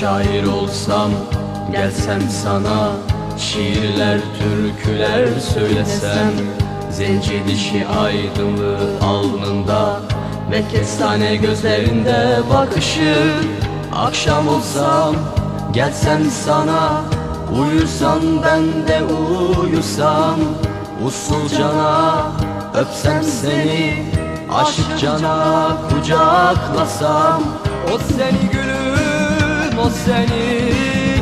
şair olsam Gelsem sana şiirler, türküler söylesem Zenci dişi aydınlığı alnında Ve kestane gözlerinde bakışı Akşam olsam gelsem sana Uyusan ben de uyusam. Usulcana öpsem seni Aşık cana kucaklasam. O seni gülüm, o seni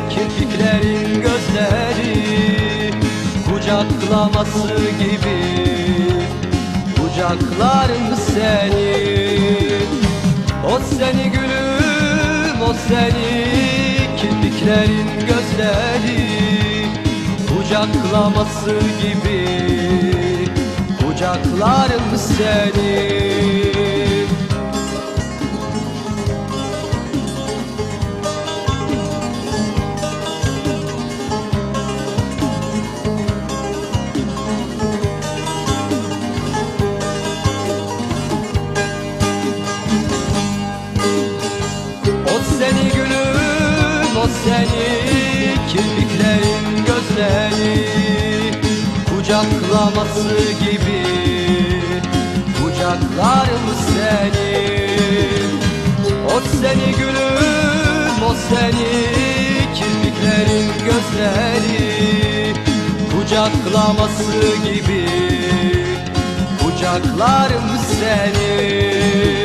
Kirpiklerin gözleri Kucaklaması gibi. Kucaklarım seni O seni gülüm, o seni Kirpiklerin gözleri Kucaklaması gibi. Kucaklarım seni seni Kirpiklerin gözleri Kucaklaması gibi. Kucaklarım seni O seni gülüm, o seni Kirpiklerin gözleri Kucaklaması gibi. Kucaklarım seni